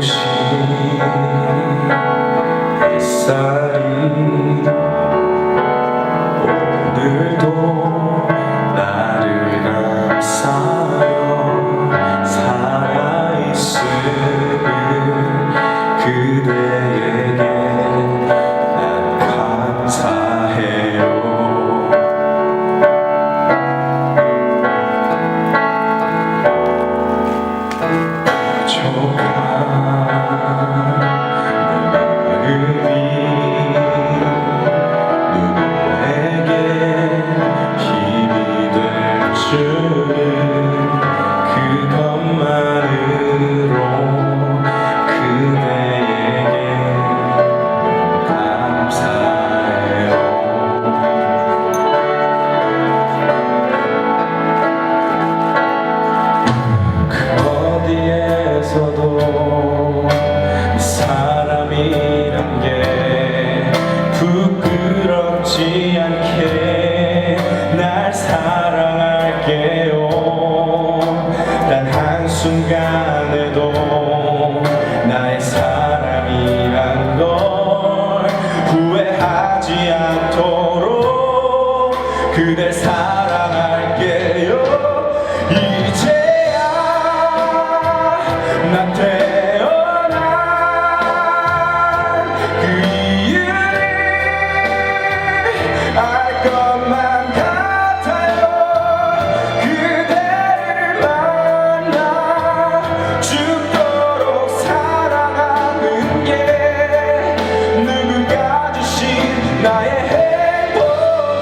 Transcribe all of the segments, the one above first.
push 그대에게 난 감사해요. 부족한 입이 누구에게 힘이 될줄 순간에도 나의 사랑이란 걸 후회하지 않도록 그댈 사랑할게요. 이제야 나한테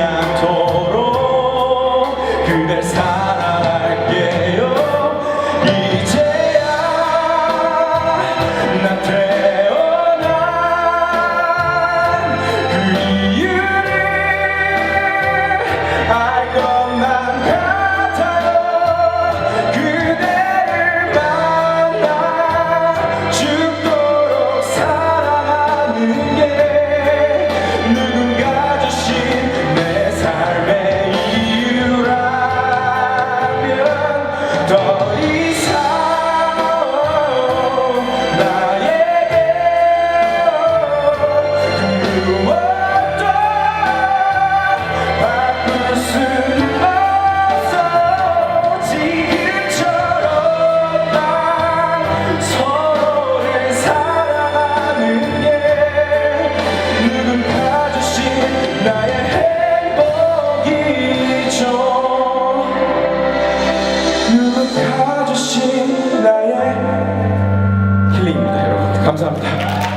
않도록 그댈 사 주신 나의 힐링입니다 여러분. 감사합니다.